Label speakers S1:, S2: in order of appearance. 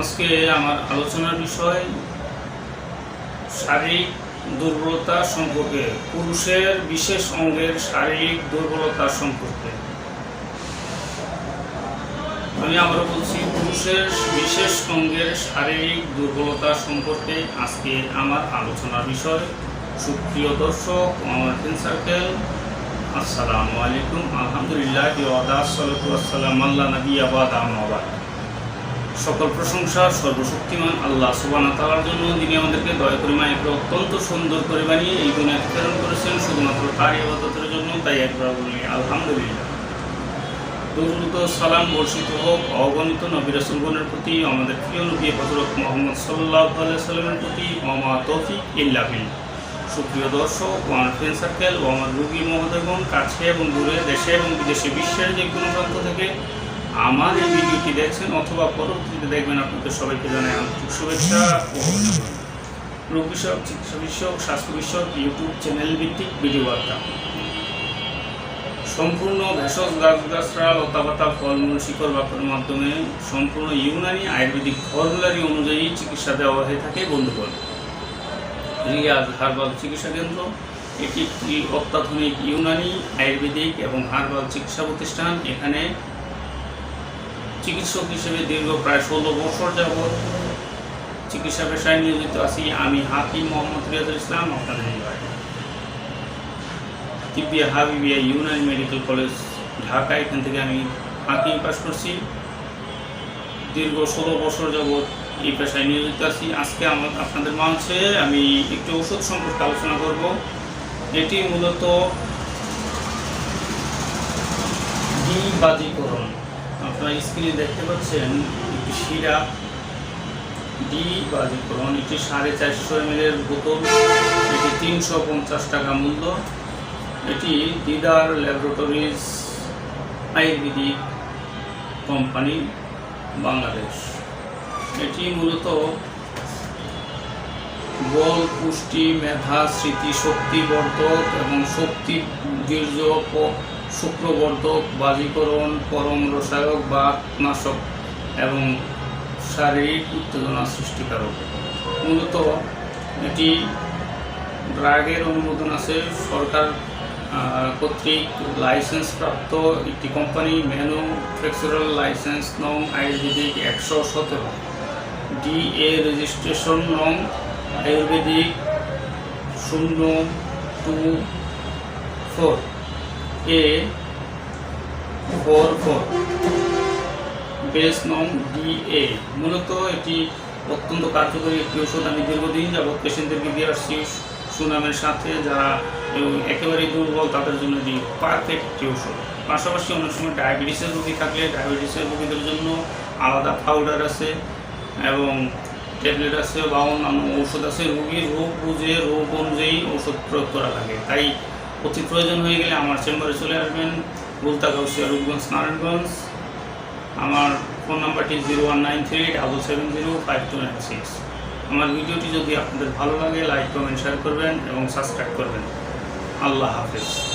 S1: আজকে আমার আলোচনার বিষয় শারীরিক দুর্বলতা সম্পর্কে, পুরুষের বিশেষ অঙ্গের শারীরিক দুর্বলতা সম্পর্কে। আমি আবারও বলছি, পুরুষের বিশেষ অঙ্গের শারীরিক দুর্বলতা সম্পর্কে আজকে আমার আলোচনার বিষয়। সুপ্রিয় দর্শক, আমার সার্কেল আসসালামু আলাইকুম। আলহামদুলিল্লাহ আসসালাম আল্লাহ, নবী আবাদ আমাবাদ সকল প্রশংসা, সর্বশক্তিমান আল্লাহ সুবানা তালার জন্য, যিনি আমাদেরকে দয়া করে মায়েকে অত্যন্ত সুন্দর করে বানিয়ে এই দুনিয়াকে প্রেরণ করেছেন, শুধুমাত্র তার ইবাদতের জন্য তাই একবার বলি, আলহামদুলিল্লাহ। দুর্নীত সালাম বর্ষিত হোক, অগণিত নবী রসুলগণের প্রতি, আমাদের প্রিয় নবী হজরত মোহাম্মদ সাল্লাহ সাল্লামের প্রতি অমা তৌফিক ইল্লাবিল সুপ্রিয় দর্শক ও আমার ফ্রেন্ড সার্কেল, ও আমার রুগী মহোদয়গণ, কাছে এবং দূরে, দেশে এবং বিদেশে বিশ্বের যে কোনো প্রান্ত থেকে আমার এই ভিডিওটি দেখছেন অথবা পরবর্তীতে দেখবেন আপনাদের সবাইকে জানাই আন্তরিক শুভেচ্ছা ও রোগ বিষয়ক, চিকিৎসা বিষয়ক, স্বাস্থ্য বিষয়ক ইউটিউব চ্যানেল ভিত্তিক ভিডিও বার্তা। সম্পূর্ণ ভেষজ, গাছ গাছগাছরা লতাপাতা, ফলমূল, শিকড় বাকরের মাধ্যমে সম্পূর্ণ ইউনানি আয়ুর্বেদিক ফর্মুলারি অনুযায়ী চিকিৎসা দেওয়া হয়ে থাকে বন্ধুগণ। রিয়াজ হার্বাল চিকিৎসা কেন্দ্র, এটি একটি অত্যাধুনিক ইউনানি আয়ুর্বেদিক এবং হার্বাল চিকিৎসা প্রতিষ্ঠান। এখানে চিকিৎসক হিসেবে দীর্ঘ প্রায় ষোলো বছর যাবৎ চিকিৎসা পেশায় নিয়োজিত আছি। আমি হাকিম মোহাম্মদ রিয়াজুল ইসলাম, আপনাদের তিব্বিয়া হাবিবিয়া ইউনানি মেডিকেল কলেজ, ঢাকা, এখান থেকে আমি হাকিম পাশ করছি। দীর্ঘ ষোলো বছর যাবৎ এই পেশায় নিয়োজিত আছি। আজকে আমার আপনাদের মাঝে আমি একটি ওষুধ সম্পর্কে আলোচনা করব এটি মূলত ডিবাদীকরণ আপনারা স্ক্রিনে দেখতে পাচ্ছেন একটি শিরা ডি বাজিকরণ এটি সাড়ে চারশো এম এর বোতল। এটি তিনশো পঞ্চাশ টাকা মূল্য। এটি দিদার ল্যাবরেটরিজ আয়ুর্বেদিক কোম্পানি, বাংলাদেশ। এটি মূলত বল, পুষ্টি, মেধা, স্মৃতি শক্তিবর্ধক এবং শক্তি বীর্য শুক্রবর্ধক, বাজীকরণ, পরম রসায়ক বা নাশক এবং শারীরিক উত্তেজনা সৃষ্টিকারক। মূলত এটি ড্রাগের অনুমোদন আছে। সরকার কর্তৃক লাইসেন্স প্রাপ্ত একটি কোম্পানি ম্যানুফ্যাকচারাল লাইসেন্স নং আয়ুর্বেদিক একশো সতেরো। ডিএ রেজিস্ট্রেশন নং আয়ুর্বেদিক শূন্য two four. A four four base নং ডিএ মূলত এটি অত্যন্ত কার্যকরী একটি ওষুধ। আমি দীর্ঘদিন যাবৎ পেশেন্টদেরকে দিয়ে আসছি সুনামের সাথে যারা উম, একেবারেই দুর্বল তাদের জন্য এটি পারফেক্ট একটি ওষুধ। পাশাপাশি অনেক সময় ডায়াবেটিসের রোগী থাকলে ডায়াবেটিসের রোগীদের জন্য আলাদা পাউডার আছে এবং ট্যাবলেট আছে বা অন্যান্য ঔষধ আছে। রোগীর রোগ বুঝে রোগ অনুযায়ী ওষুধ প্রয়োগ করা লাগে। তাই অতি প্রয়োজন হয়ে গেলে আমার চেম্বারে চলে আসবেন। গুলতা গাউসিয়া, রূপগঞ্জ, নারায়ণগঞ্জ। আমার ফোন নাম্বারটি zero one nine three double seven zero five two nine six. আমার ভিডিওটি যদি আপনাদের ভালো লাগে, লাইক, কমেন্ট শেয়ার করবেন এবং সাবস্ক্রাইব করবেন। আল্লাহ হাফেজ।